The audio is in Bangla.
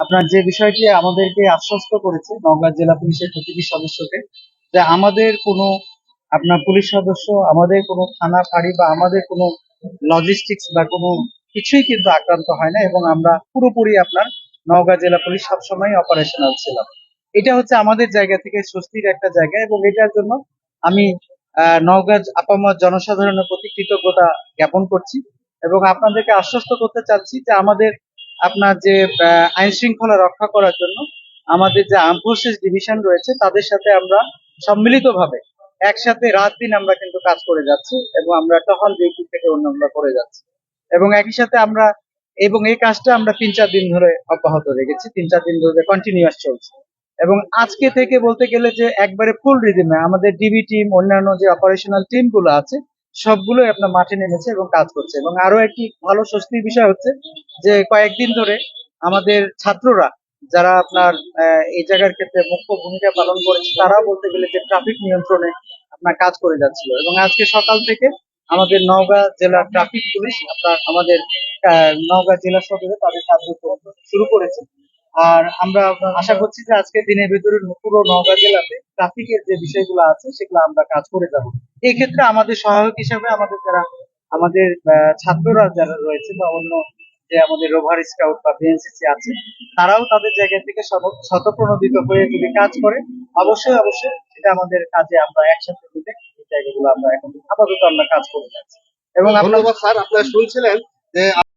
আপনার যে বিষয়টি আমাদেরকে আশ্বস্ত করেছে, নওগাঁ জেলা পুলিশের প্রতিটি সদস্যকে, যে আমাদের কোনো আপনার পুলিশ সদস্য, আমাদের কোনো থানা ফাঁড়ি বা আমাদের কোনো লজিস্টিক্স বা কোনো কিছুই কিন্তু আক্রান্ত হয় না এবং আমরা পুরোপুরি আপনার নওগাঁ জেলা পুলিশ সবসময় অপারেশনাল ছিলাম। এটা হচ্ছে আমাদের জায়গা থেকে স্বস্তির একটা জায়গা এবং এটার জন্য আমি নওগাঁ আপামর জনসাধারণের প্রতি কৃতজ্ঞতা জ্ঞাপন করছি এবং আপনাদেরকে আশ্বস্ত করতে চাচ্ছি যে আমাদের আপনার যে আইন শৃঙ্খলা রক্ষা করার জন্য আমাদের যে আর্ম ফোর্সেস ডিভিশন রয়েছে, তাদের সাথে আমরা সম্মিলিতভাবে একসাথে রাত দিন আমরা কিন্তু কাজ করে যাচ্ছি এবং আমরা টহল ডিউটি থেকে অন্য আমরা করে যাচ্ছি। এবং একই সাথে আমরা, এবং এই কাজটা আমরা তিন চার দিন ধরে অব্যাহত রেখেছি, তিন চার দিন ধরে কন্টিনিউয়াস চলছে। এবং আজকে থেকে বলতে গেলে যে একবারে ফুল রিদিমে আমাদের ডিবি টিম অন্যান্য যে অপারেশনাল টিমগুলো আছে সবগুলোই আপনার মাঠে নেমেছে এবং কাজ করছে। এবং আরও একটি ভালো স্বস্তির বিষয় হচ্ছে যে কয়েকদিন ধরে আমাদের ছাত্ররা যারা আপনার এই জায়গার ক্ষেত্রে মুখ্য ভূমিকা পালন করেছে, তারাও বলতে গেলে যে ট্রাফিক নিয়ন্ত্রণে আপনার কাজ করে যাচ্ছিল। এবং আজকে সকাল থেকে আমাদের নওগাঁ জেলার ট্রাফিক পুলিশ আপনার আমাদের নওগাঁ জেলা সদরে তাদের কার্যক্রম শুরু করেছে। আর আমরা আশা করছি যে আজকে দিনের ভিতরে পুরো নওগাঁ জেলাতে ট্রাফিকের যে বিষয়গুলো আছে, সেগুলো আমরা কাজ করে যাব। এই ক্ষেত্রে আমাদের সহায়ক হিসাবে আমাদের যারা, আমাদের ছাত্ররা যারা রয়েছে বা অন্য যে আমাদের রোভার স্কাউট বা বিএনসিসি আছে, তারাও তাদের জায়গা থেকে শত- শতপ্রণোদিত হয়ে যদি কাজ করে, অবশ্যই অবশ্যই সেটা আমাদের কাজে আমরা একসাথে মিলে এই জায়গাগুলো আমরা এখন আপাতত আমরা কাজ করে যাচ্ছি। এবং ধন্যবাদ স্যার, আপনারা শুনছিলেন যে